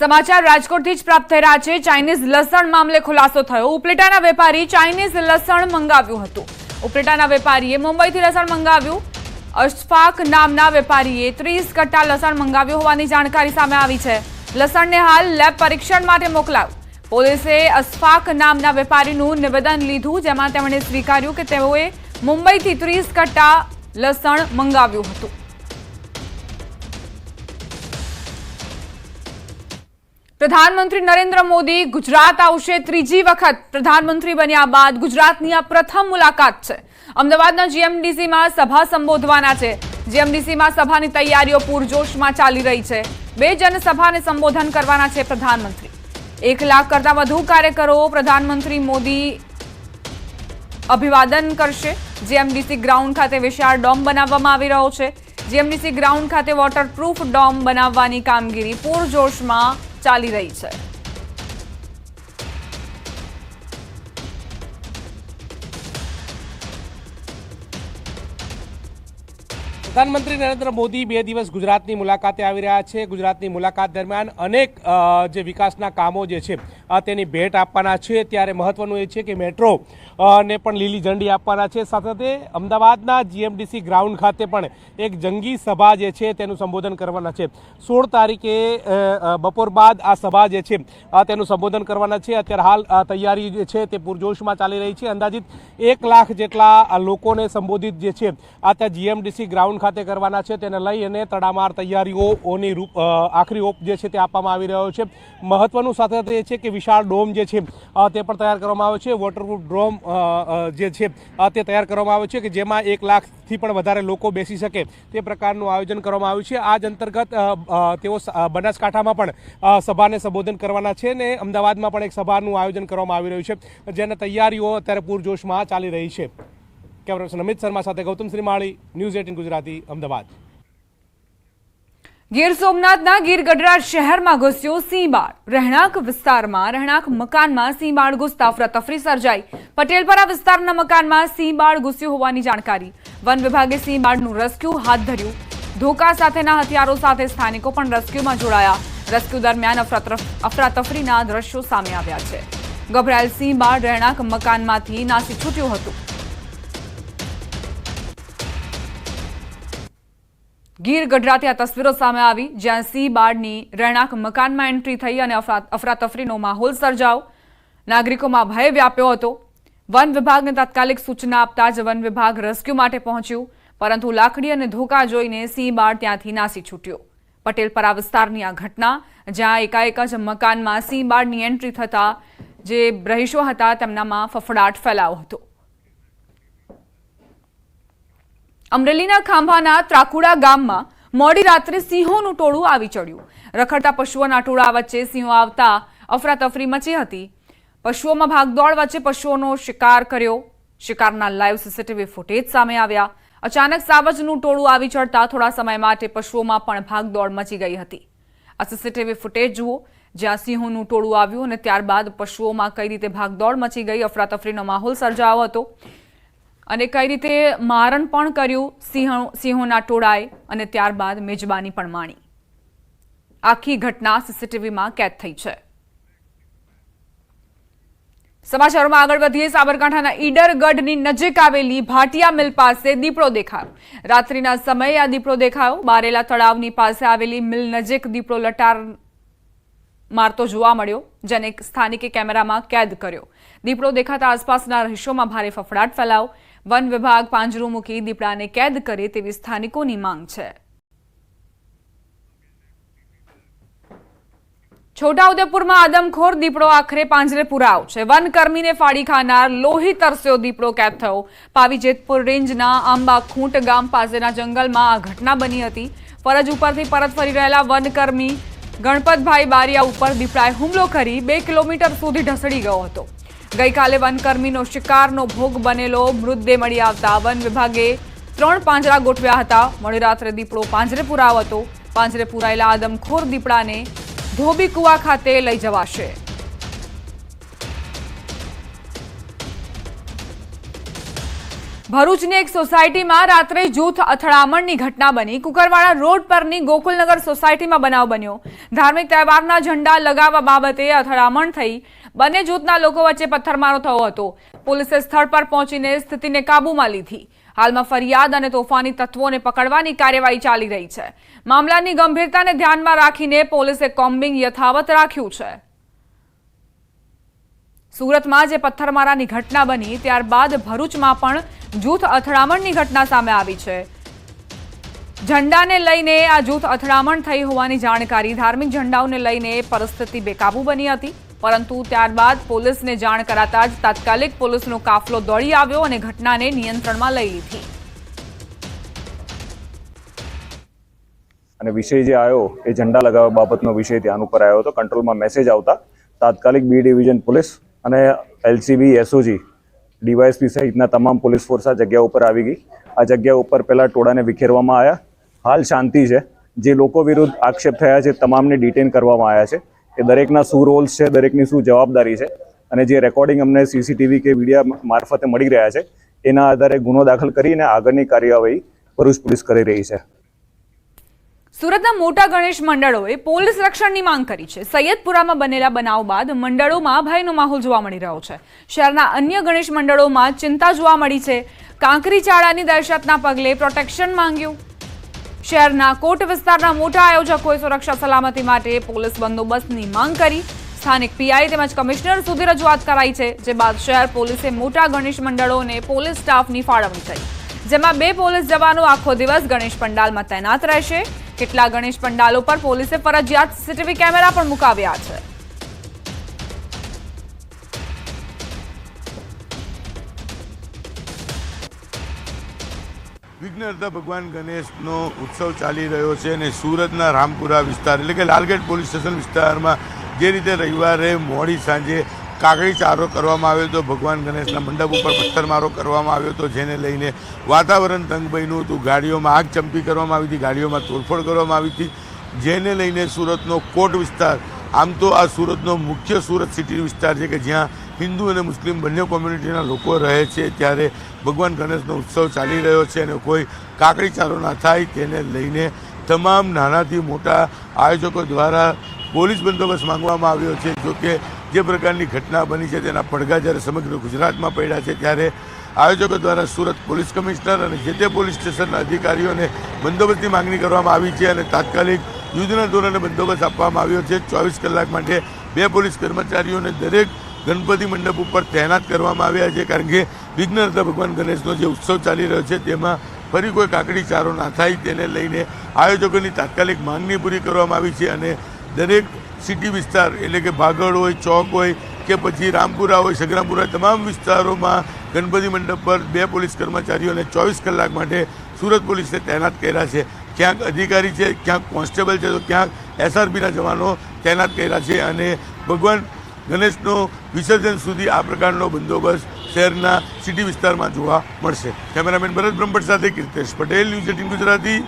સમાચાર રાજકોટથી જ પ્રાપ્ત થઈ રહ્યા છે. ચાઇનીઝ લસણ મામલે ખુલાસો થયો. ઉપલેટાના વેપારી ચાઇનીઝ લસણ મંગાવ્યું હતું. ઉપલેટાના વેપારીએ મુંબઈથી લસણ મંગાવ્યું. અશફાક નામના વેપારીએ ત્રીસ કટ્ટા લસણ મંગાવ્યું હોવાની જાણકારી સામે આવી છે. લસણને હાલ લેબ પરીક્ષણ માટે મોકલાયું. પોલીસે અશફાક નામના વેપારીનું નિવેદન લીધું, જેમાં તેમણે સ્વીકાર્યું કે તેઓએ મુંબઈથી ત્રીસ કટ્ટા લસણ મંગાવ્યું હતું. પ્રધાનમંત્રી નરેન્દ્ર મોદી ગુજરાત આવશે ત્રીજી વખત. પ્રધાનમંત્રી બન્યા બાદ ગુજરાતની આ પ્રથમ મુલાકાત છે. અમદાવાદના જીએમડીસીમાં સભા સંબોધવાના છે. જીએમડીસીમાં સભાની તૈયારીઓ પૂરજોશમાં ચાલી રહી છે. બે જનસભાને સંબોધન કરવાના છે પ્રધાનમંત્રી. એક લાખ કરતા વધુ કાર્યકરો પ્રધાનમંત્રી મોદી અભિવાદન કરશે. જીએમડીસી ગ્રાઉન્ડ ખાતે વિશાળ ડોમ બનાવવામાં આવી રહ્યો છે. જીએમડીસી ગ્રાઉન્ડ ખાતે વોટરપ્રૂફ ડોમ બનાવવાની કામગીરી પૂરજોશમાં ચાલી રહી છે. પ્રધાનમંત્રી નરેન્દ્ર મોદી બે દિવસ ગુજરાતની મુલાકાતે આવી રહ્યા છે. ગુજરાતની મુલાકાત દરમિયાન અનેક જે વિકાસના કામો જે છે તેની ભેટ આપવાના છે. ત્યારે મહત્વનું એ છે કે મેટ્રો ને પણ લીલી ઝંડી આપવાના છે. સાથે સાથે અમદાવાદના જીએમડીસી ગ્રાઉન્ડ ખાતે પણ એક જંગી સભા જે છે તેનું સંબોધન કરવાના છે. સોળ તારીખે બપોર બાદ આ સભા જે છે તેનું સંબોધન કરવાના છે. અત્યારે હાલ તૈયારી જે છે તે પૂરજોશમાં ચાલી રહી છે. અંદાજિત એક લાખ જેટલા લોકોને સંબોધિત જે છે, આ ત્યાં જીએમડીસી ગ્રાઉન્ડ ખાતે કરવાના છે. તેને લઈ અને તડામાર તૈયારીઓની રૂપ આખરી ઓપ જે છે તે આપવામાં આવી રહ્યો છે. મહત્વનું સાથે સાથે એ છે કે વિશાળ ડોમ જે છે તે પણ તૈયાર કરવામાં આવ્યો છે. વોટરપ્રૂફ અ, જે છે તે તૈયાર કરવામાં આવ્યો છે કે જેમાં એક લાખથી પણ વધારે લોકો બેસી શકે તે પ્રકારનું આયોજન કરવામાં આવ્યું છે. આ જ અંતર્ગત તેઓ બનાસકાંઠામાં પણ સભાને સંબોધન કરવાના છે ને અમદાવાદમાં પણ એક સભાનું આયોજન કરવામાં આવી રહ્યું છે જેની તૈયારીઓ અત્યારે પૂરજોશમાં ચાલી રહી છે. કેમેરા અમિત શર્મા સાથે ગૌતમ શ્રીમાળી ન્યૂઝ એટીન ગુજરાતી અમદાવાદ. ગીર સોમનાથના ગીર ગઢડા શહેરમાં ઘૂસ્યો સિંહબાળ. રહેણાંક વિસ્તારમાં, રહેણાંક મકાનમાં સિંહબાળ ઘૂસતા અફરાતફરી સર્જાઈ. પટેલપરા વિસ્તારના મકાનમાં સિંહ બાળ ઘૂસ્યું હોવાની જાણકારી. વન વિભાગે સિંહ બાળનું રેસ્ક્યુ હાથ ધર્યું. ધોકા સાથેના હથિયારો સાથે સ્થાનિકો પણ રેસ્ક્યુમાં જોડાયા. રેસ્ક્યુ દરમિયાન અફરાતફ- અફરાતફરીના દ્રશ્યો સામે આવ્યા છે. ગભરાયેલ સિંહબાળ રહેણાંક મકાનમાંથી નાસી છૂટ્યું હતું. ગીર ગઢડાથી આ તસવીરો સામે આવી, જ્યાં સિંહ બાળની રહેણાંક મકાનમાં એન્ટ્રી થઈ અને અફરા- અફરાતફરીનો માહોલ સર્જાયો. નાગરિકોમાં ભય વ્યાપ્યો હતો. વન વિભાગને તાત્કાલિક સૂચના આપતા જ વન વિભાગ રેસ્ક્યુ માટે પહોંચ્યું, પરંતુ લાકડી અને ધોકા જોઈને સિંહ બાળ ત્યાંથી નાસી છૂટ્યો. પટેલપરા વિસ્તારની આ ઘટના, જ્યાં એકાએક જ મકાનમાં સિંહ બાળની એન્ટ્રી થતા જે રહીશો હતા તેમનામાં ફફડાટ ફેલાયો હતો. અમરેલીના ખાંભાના ત્રાકુડા ગામમાં મોડી રાત્રે સિંહોનું ટોળું આવી ચડ્યું. રખડતા પશુઓના ટોળા વચ્ચે સિંહો આવતા અફરાતફરી મચી હતી. પશુઓમાં ભાગદોડ વચ્ચે પશુઓનો શિકાર કર્યો. શિકારના લાઈવ સીસીટીવી ફૂટેજ સામે આવ્યા. અચાનક સાવજનું ટોળું આવી ચડતા થોડા સમય માટે પશુઓમાં પણ ભાગદોડ મચી ગઈ હતી. આ સીસીટીવી ફૂટેજ જુઓ. જ્યાં સિંહોનું ટોળું આવ્યું અને ત્યારબાદ પશુઓમાં કઈ રીતે ભાગદોડ મચી ગઈ અફરાતફરીનો માહોલ સર્જાયો હતો. અને કઈ રીતે મારણ પણ કર્યું સિંહ સિંહોના ટોળાએ અને ત્યારબાદ મેજબાની પણ માણી. આખી ઘટના સીસીટીવીમાં કેદ થઈ છે. સમાચારોમાં આગળ વધીએ. સાબરકાંઠાના ઈડરગઢની નજીક આવેલી ભાટિયા મિલ પાસે દીપડો દેખાયો. રાત્રિના સમયે આ દીપડો દેખાયો. બારેલા તળાવની પાસે આવેલી મિલ નજીક દીપડો લટાર મારતો જોવા મળ્યો, જેને સ્થાનિકે કેમેરામાં કેદ કર્યો. દીપડો દેખાતા આસપાસના રહીશોમાં ભારે ફફડાટ ફેલાયો. વન વિભાગ પાંજરું મૂકી દીપડાને કેદ કરે તેવી સ્થાનિકોની માંગ છે. છોટાઉદેપુરમાં આદમખોર દીપડો આખરે પાંજરે પુરાવ છે. વનકર્મીને ફાડી ખાનાર લોહી તરસ્યો દીપડો કેદ થયો. પાવીજેતપુર રેન્જના આંબા ખૂંટ ગામ પાસેના જંગલમાં આ ઘટના બની હતી. ફરજ ઉપરથી પરત ફરી રહેલા વનકર્મી ગણપતભાઈ બારિયા ઉપર દીપડાએ હુમલો કરી બે કિલોમીટર સુધી ઢસડી ગયો હતો. ગઈકાલે વનકર્મીનો શિકારનો ભોગ બનેલો, મૃતદેહ મળી આવતા વન વિભાગે ત્રણ પાંજરા ગોઠવ્યા હતા. મોડી રાત્રે દીપડો પાંજરે પુરાવ હતો. પાંજરે પુરાયેલા આદમખોર દીપડાને ધોબી કુવા ખાતે લઈ જવાશે. ભરૂચની એક સોસાયટીમાં રાત્રે જૂથ અથડામણની ઘટના બની. કુકરવાડા રોડ પરની ગોકુલનગર સોસાયટીમાં બનાવ બન્યો. ધાર્મિક તહેવારના ઝંડા લગાવવા બાબતે અથડામણ થઈ. બંને જૂથના લોકો વચ્ચે પથ્થરમારો થયો હતો. પોલીસે સ્થળ પર પહોંચીને સ્થિતિને કાબૂમાં લીધી. હાલમાં ફરિયાદ અને તોફાની તત્વોને પકડવાની કાર્યવાહી ચાલી રહી છે. મામલાની ગંભીરતાને ધ્યાનમાં રાખીને પોલીસે કોમ્બિંગ યથાવત રાખ્યું છે. સુરતમાં જે પથ્થરમારાની ઘટના બની, ત્યારબાદ ભરૂચમાં પણ જૂથ અથડામણની ઘટના સામે આવી છે. ઝંડાને લઈને આ જૂથ અથડામણ થઈ હોવાની જાણકારી. ધાર્મિક ઝંડાઓને લઈને પરિસ્થિતિ બેકાબુ બની હતી, પરંતુ ત્યારબાદ પોલીસને જાણ કરાતા જ તાત્કાલિક પોલીસનો કાફલો દોડી આવ્યો અને ઘટનાને નિયંત્રણમાં લઈ લીધી. અને વિષય જે આવ્યો, એ ઝંડા લગાવવા બાબતનો વિષય ધ્યાન ઉપર આવ્યો હતો. કંટ્રોલમાં મેસેજ આવતા તાત્કાલિક બી ડિવિઝન પોલીસ અને એલસીબી એસઓજી ડીવાયએસપી સહિતના તમામ પોલીસ ફોર્સ આ જગ્યા ઉપર આવી ગઈ. આ જગ્યા ઉપર પહેલા ટોળાને વિખેરવામાં આવ્યા. હાલ શાંતિ છે. જે લોકો વિરુદ્ધ આક્ષેપ થયા છે, તમામને ડિટેન કરવામાં આવ્યા છે. એ દરેકના શું રોલ્સ છે, દરેકની શું જવાબદારી છે અને જે રેકોર્ડિંગ અમને સીસીટીવી કે મીડિયા મારફતે મળી રહ્યા છે, એના આધારે ગુનો દાખલ કરીને આગળની કાર્યવાહી ભરૂચ પોલીસ કરી રહી છે. સુરતના મોટા ગણેશ મંડળોએ પોલીસ રક્ષણની માંગ કરી છે. સૈયદપુરામાં બનેલા બનાવ બાદ મંડળોમાં ભયનો માહોલ જોવા મળી રહ્યો છે. શહેરના અન્ય ગણેશ મંડળોમાં ચિંતા જોવા મળી છે. કાંકરી ચાળાની દહેશતના પગલે પ્રોટેક્શન માંગ્યું. શહેરના કોટ વિસ્તારના મોટા આયોજકોએ સુરક્ષા સલામતી માટે પોલીસ બંદોબસ્તની માંગ કરી. સ્થાનિક પીઆઈ તેમજ કમિશનર સુધી રજૂઆત કરાઈ છે, જે બાદ શહેર પોલીસે મોટા ગણેશ મંડળોને પોલીસ સ્ટાફની ફાળવણી કરી. જેમાં બે પોલીસ જવાનો આખો દિવસ ગણેશ પંડાલમાં તૈનાત રહેશે. કેટલાક ગણેશ પંડાલો પર પોલીસે ફરજિયાત સીસીટીવી કેમેરા પણ મુકાવ્યા છે. વિઘ્નહર્તા ભગવાન ગણેશનો ઉત્સવ ચાલી રહ્યો છે અને સુરતના રામપુરા વિસ્તાર એટલે કે લાલગેટ પોલીસ સ્ટેશન વિસ્તારમાં જે રીતે રવિવારે મોડી સાંજે કાગળી ચારો કરવામાં આવ્યો હતો, ભગવાન ગણેશના મંડપ ઉપર પથ્થરમારો કરવામાં આવ્યો હતો, જેને લઈને વાતાવરણ તંગ બન્યું હતું. ગાડીઓમાં આગ ચંપી કરવામાં આવી હતી, ગાડીઓમાં તોડફોડ કરવામાં આવી હતી, જેને લઈને સુરતનો કોટ વિસ્તાર, આમ તો આ સુરતનો મુખ્ય સુરત સિટી વિસ્તાર છે કે જ્યાં હિન્દુ અને મુસ્લિમ બંને કોમ્યુનિટીના લોકો રહે છે ત્યારે ભગવાન ગણેશનો ઉત્સવ ચાલી રહ્યો છે અને કોઈ કાકડી ચારો ના થાય તેને લઈને તમામ નાનાથી મોટા આયોજકો દ્વારા પોલીસ બંદોબસ્ત માંગવામાં આવ્યો છે. જોકે જે પ્રકારની ઘટના બની છે તેના પડઘા જ્યારે સમગ્ર ગુજરાતમાં પડ્યા છે ત્યારે આયોજકો દ્વારા સુરત પોલીસ કમિશનર અને જે તે પોલીસ સ્ટેશનના અધિકારીઓને બંદોબસ્તની માંગણી કરવામાં આવી છે અને તાત્કાલિક યુદ્ધના ધોરણે બંદોબસ્ત આપવામાં આવ્યો છે. ચોવીસ કલાક માટે બે પોલીસ કર્મચારીઓને દરેક ગણપતિ મંડપ ઉપર તૈનાત કરવામાં આવ્યા છે કારણ કે વિઘ્નહર્તા ભગવાન ગણેશનો જે ઉત્સવ ચાલી રહ્યો છે તેમાં ફરી કોઈ કાકડી ચારો ના થાય તેને લઈને આયોજકોની તાત્કાલિક માંગણી પૂરી કરવામાં આવી છે અને દરેક સિટી વિસ્તાર એટલે કે ભાગળ હોય, ચોક હોય કે પછી રામપુરા હોય, સગરામપુરા તમામ વિસ્તારોમાં ગણપતિ મંડપ પર બે પોલીસ કર્મચારીઓને ચોવીસ કલાક માટે સુરત પોલીસે તૈનાત કર્યા છે. ક્યાંક અધિકારી છે, ક્યાંક કોન્સ્ટેબલ છે, તો ક્યાંક એસઆરબીના જવાનો તૈનાત કર્યા છે અને ભગવાન ગણેશનો વિસર્જન સુધી આ પ્રકારનો બંદોબસ્ત શહેરના સિટી વિસ્તારમાં જોવા મળશે. કેમેરામેન ભરત બ્રહ્મભટ્ટ સાથે કીર્તેશ પટેલ, ન્યૂઝ એટીન ગુજરાતી.